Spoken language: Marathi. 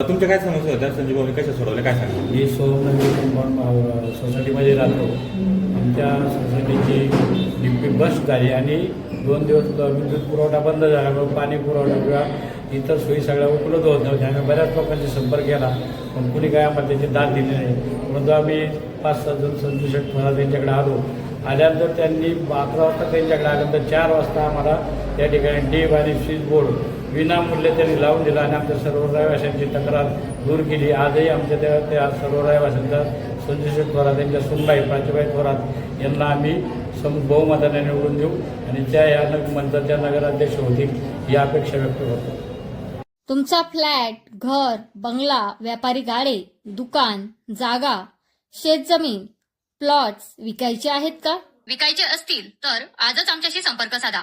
तुमच्या काय समस्या होत्या संजीव भाऊनी कशा सोडवल्या? काय सांगा मी सोमनगर कंपाऊंड सोसायटीमध्ये राहतो. आमच्या सोसायटीची डिप्टी बस झाली आणि दोन दिवस विद्युत पुरवठा बंद झाल्यामुळे पाणी पुरवठा किंवा इतर सोयी सगळ्या उपलब्ध होत नव्हत्या. आम्ही बऱ्याच लोकांशी संपर्क केला पण कुणी काय आम्हाला त्याची दाद दिली नाही. परंतु आम्ही पाच सहा जण संतोष शेठ मला त्यांच्याकडे आलो. आल्यानंतर त्यांनी अकरा वाजता त्यांच्याकडे आल्यानंतर चार वाजता आम्हाला त्या ठिकाणी डीप आणि स्विच बोर्ड विनामूल्य त्यांनी लावून दिला आणि आमच्या सर्व रहिवाशांची तक्रार दूर केली. आजही आमच्या त्या त्या सर्व रहिवाशांचा संजय थोरात यांच्या सुनबाई प्राचीबाई थोरात यांना आम्ही सम बहुमताने निवडून देऊ आणि त्या या नग मंचाच्या नगराध्यक्ष होतील ही अपेक्षा व्यक्त करतो. तुमचा फ्लॅट घर बंगला व्यापारी गाडे दुकान जागा शेतजमीन प्लॉट्स विकायचे आहेत का? विकायचे असतील तर आजच आमच्याशी संपर्क साधा.